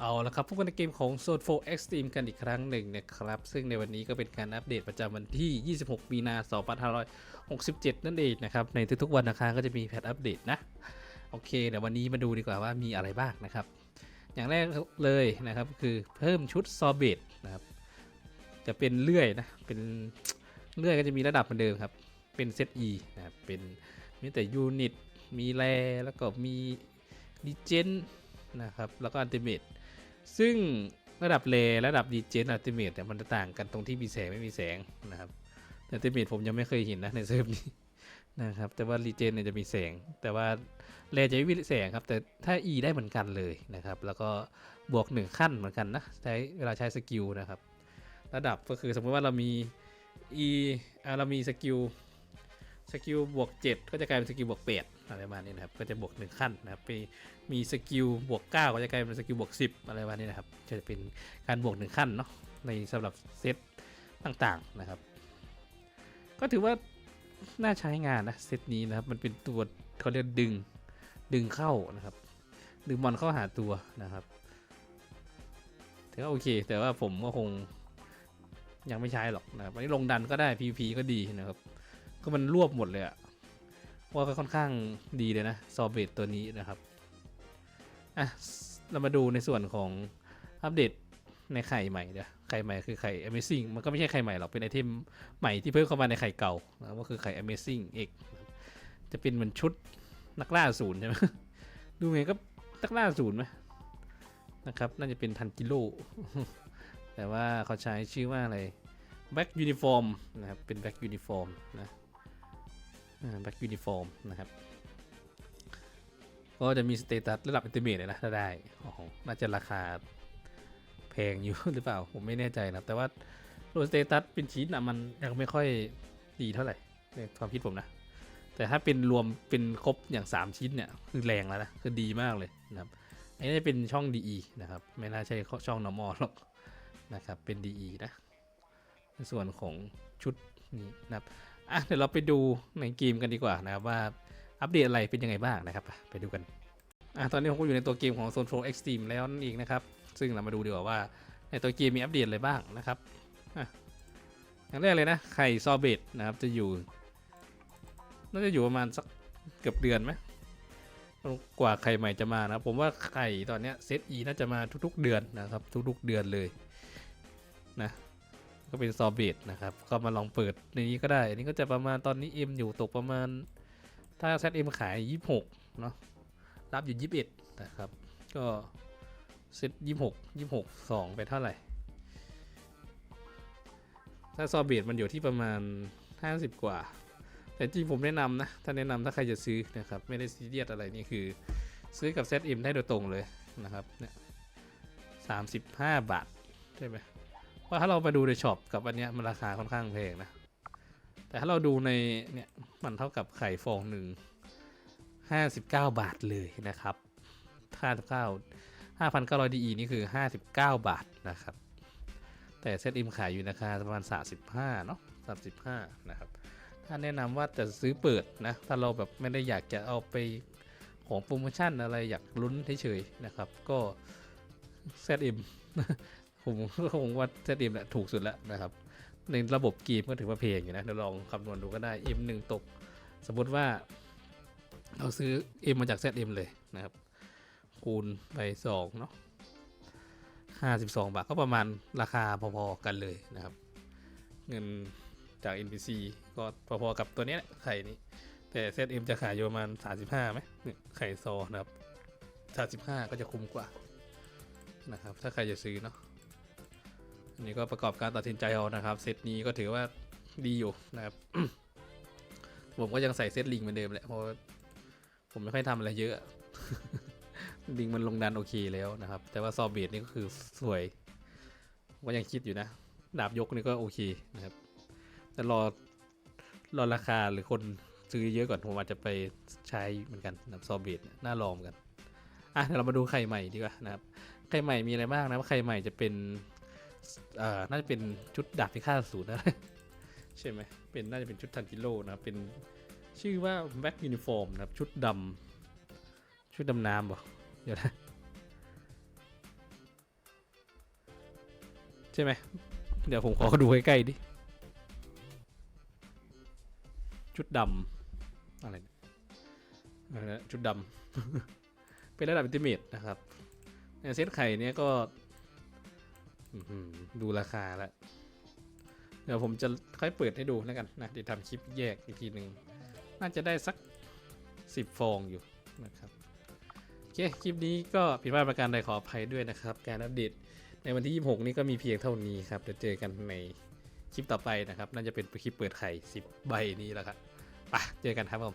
เอาละครับพบกันในเกมของ Zone 4 Extreme กันอีกครั้งหนึ่งนะครับ ซึ่งในวันนี้ก็เป็นการอัปเดตประจำวันที่ 26 มีนา2567 นั่นเองนะครับ ในทุกๆวันนะคะก็จะมีแพทอัปเดตนะ โอเค เดี๋ยววันนี้มาดูดีกว่าว่ามีอะไรบ้างนะครับ อย่างแรกเลยนะครับคือเพิ่มชุดซอเบตนะครับ จะเป็นเลื่อยนะ เป็นเลื่อยก็จะมีระดับเหมือนเดิมครับ เป็นเซต E นะครับ เป็นมีแต่ยูนิต มีแรแล้วก็มีดีเจนนะครับ แล้วก็อันติเมต ซึ่งระดับเลระดับดีเจนอัลติเมทเนี่มันจะต่างกันตรงที่มีแสงไม่มีแสงนะครับอัลติเมทผมยังไม่เคยเห็นนะในเซิร์ฟนี้นะครับแต่ว่ารีเจนเนี่ยจะมีแสง แต่ว่าเลจะไม่มีแสงครับ แต่ถ้า E ได้เหมือนกันเลยนะครับ แล้วก็บวกหนึ่งขั้นเหมือนกันนะใช้เวลาใช้สกิลนะครับ ระดับก็คือสมมติว่าเรามี E อ่าเรามีสกิล สกิลบวก7 ก็จะกลายเป็นสกิลบวก8อะไรประมาณนี้นะครับ ก็จะบวกหนึ่งขั้นนะครับไปมีสกิลบวก 9 ก็จะกลายเป็นสกิลบวก 10 อะไรประมาณนี้นะครับ จะเป็นการบวกหนึ่งขั้นเนาะ ในสำหรับเซตต่างๆนะครับ ก็ถือว่าน่าใช้งานนะเซตนี้นะครับ มันเป็นตัวเขาเรียกดึง ดึงเข้านะครับ ดึงบอลเข้าหาตัวนะครับถือว่าโอเค แต่ว่าผมก็คงยังไม่ใช้หรอกนะครับอันนี้ลงดันก็ได้ PVP ก็ดีนะครับ ก็มันรวบหมดเลยอะว่าก็ค่อนข้างดีเลยนะซอเบตตัวนี้นะครับอะเรามาดูในส่วนของอัปเดตในไข่ใหม่เดี๋ยวไข่ใหม่คือไข่ Amazing มันก็ไม่ใช่ไข่ใหม่หรอกเป็นไอเทมใหม่ที่เพิ่มเข้ามาในไข่เก่านะก็คือไข่ Amazing X จะเป็นเหมือนชุดนักล่าศูนย์ใช่ไหมดูไงก็นักล่าศูนย์ไหมนะครับน่าจะเป็นทันกิโลแต่ว่าเขาใช้ชื่อว่าอะไร Back Uniform นะครับเป็น Back Uniform นะ อ่า Back Uniform นะครับ ก็จะมีสเตตัสระดับอินเตอร์เมดเลยนะถ้าได้โอ้โหน่าจะราคาแพงอยู่หรือเปล่า ผมไม่แน่ใจนะแต่ว่าโลสเตตัสเป็นชิ้นอะมันยังไม่ค่อยดีเท่าไหร่ในความคิดผมนะ แต่ถ้าเป็นรวมเป็นครบอย่าง 3 ชิ้นเนี่ยคือแรงแล้วนะคือดีมากเลยนะครับอันนี้เป็นช่อง DE นะครับ ไม่น่าใช่ช่อง normal หรอกนะครับ เป็น DE นะ ในส่วนของชุดนี้นะครับ อะเดี๋ยวเราไปดูในเกมกันดีกว่านะครับว่าอัปเดตอะไรเป็นยังไงบ้างนะครับ ไปดูกันอะตอนนี้ผมก็อยู่ในตัวเกมของ Zone 4 Extreme แล้วนั่นเองนะครับ ซึ่งเรามาดูดีกว่าว่าในตัวเกมมีอัปเดตอะไรบ้างนะครับอะอย่างแรกเลยนะไข่ซอเบตนะครับจะอยู่น่าจะอยู่ประมาณสักเกือบเดือนไหมกว่าไข่ใหม่จะมานะผมว่าไข่ตอนนี้เซตอีน่าจะมาทุกๆเดือนนะครับ ทุกๆเดือนเลยนะ ก็เป็นซอเบตนะครับ ก็มาลองเปิดในนี้ก็ได้ อันนี้ก็จะประมาณตอนนี้เอ็มอยู่ตกประมาณ ถ้า ZM ขาย 26 เนาะ รับอยู่ 21 นะครับ ก็เซต26 26 2 ไปเท่าไหร่ ถ้าซอเบตมันอยู่ที่ประมาณ 50 กว่า แต่จริงผมแนะนำนะ ถ้าแนะนำถ้าใครจะซื้อนะครับ ไม่ได้ซีเรียสอะไรนี่คือ ซื้อกับ ZM ได้โดยตรงเลยนะครับเนี่ย35บาท ใช่ไหม เพราถ้าเราไปดูในช็อปกับอันเนี้ยมันราคาค่อนข้างแพงนะ แต่ถ้าเราดูในเนี่ยมันเท่ากับไข่ฟองหนึ่งห้าสิบเก้าบาทเลยนะครับห้าสิบเก้าห้าพันเก้าร้อยดีนี่คือห้าสิบเก้าบาทนะครับ แต่เซตอิมขายอยู่ราคาประมาณสามสิบห้าเนาะสามสิบห้านะครับ ถ้าแนะนำว่าจะซื้อเปิดนะ ถ้าเราแบบไม่ได้อยากจะเอาไปของโปรโมชั่นอะไรอยากลุ้นเฉยๆนะครับ ก็เซตอิม ผมก็คงว่าเซตอิมแหละถูกสุดแล้วนะครับ ในระบบเกมก็ถือว่าเพลงอยู่นะเดี๋ยวลองคำนวณดูก็ได้ M 1ตก สมมติว่า เราซื้อ M มาจาก ZM เลยนะครับ คูณไป2เนาะ52 บาทก็ประมาณราคาพอๆกันเลยนะครับ เงินจาก NPC ก็พอๆกับตัวนี้แหละไข่นี้ แต่ ZM จะขายอยู่ประมาณ 35ไหมไข่ซอนะครับ 35 ก็จะคุ้มกว่านะครับ ถ้าใครจะซื้อเนาะ อันนี้ก็ประกอบการตัดสินใจเอานะครับเซตนี้ก็ถือว่าดีอยู่นะครับ ผมก็ยังใส่เซตลิงเหมือนเดิมแหละเพราะผมไม่ค่อยทำอะไรเยอะ ลิงมันลงดันโอเคแล้วนะครับ แต่ว่าซอเบตนี่ก็คือสวยผมก็ยังคิดอยู่นะ ดาบยกนี่ก็โอเคนะครับ แต่รอรอราคาหรือคนซื้อเยอะก่อนผมอาจจะไปใช้เหมือนกันนะครับซอเบตน่าลองกันอะเดี๋ยวเรามาดูไข่ใหม่ดีกว่านะครับ ไข่ใหม่มีอะไรบ้างนะไข่ใหม่จะเป็น เอ่อน่าจะเป็นชุดดาบพิฆาตศูนย์นะใช่ไหมเป็นน่าจะเป็นชุดทันกิโลนะเป็นชื่อว่าแบ็กยูนิฟอร์มนะครับชุดดำชุดดำน้ำบ่เดี๋ยวนะใช่ไหมเดี๋ยวผมขอดูใกล้ๆดิชุดดำอะไรเนี่ยอะไรนะชุดดำเป็นระดับอินติเมตนะครับในเซตไข่เนี้ยก็ ดูราคาล้วเดี๋ยวผมจะค่อยเปิดให้ดูแล้วกันนะเดี๋ยวทำคลิปแยกอีกทีหนึ่งน่าจะได้สักสิบฟองอยู่นะครับโอเคคลิปนี้ก็ผิดพลาดประการใดขออภัยด้วยนะครับ การอัปเดตในวันที่ 26 นี้ก็มีเพียงเท่านี้ครับเดี๋ยวเจอกันในคลิปต่อไปนะครับ น่าจะเป็นคลิปเปิดไข่ 10 ใบนี้แล้วครับไปเจอกันครับผม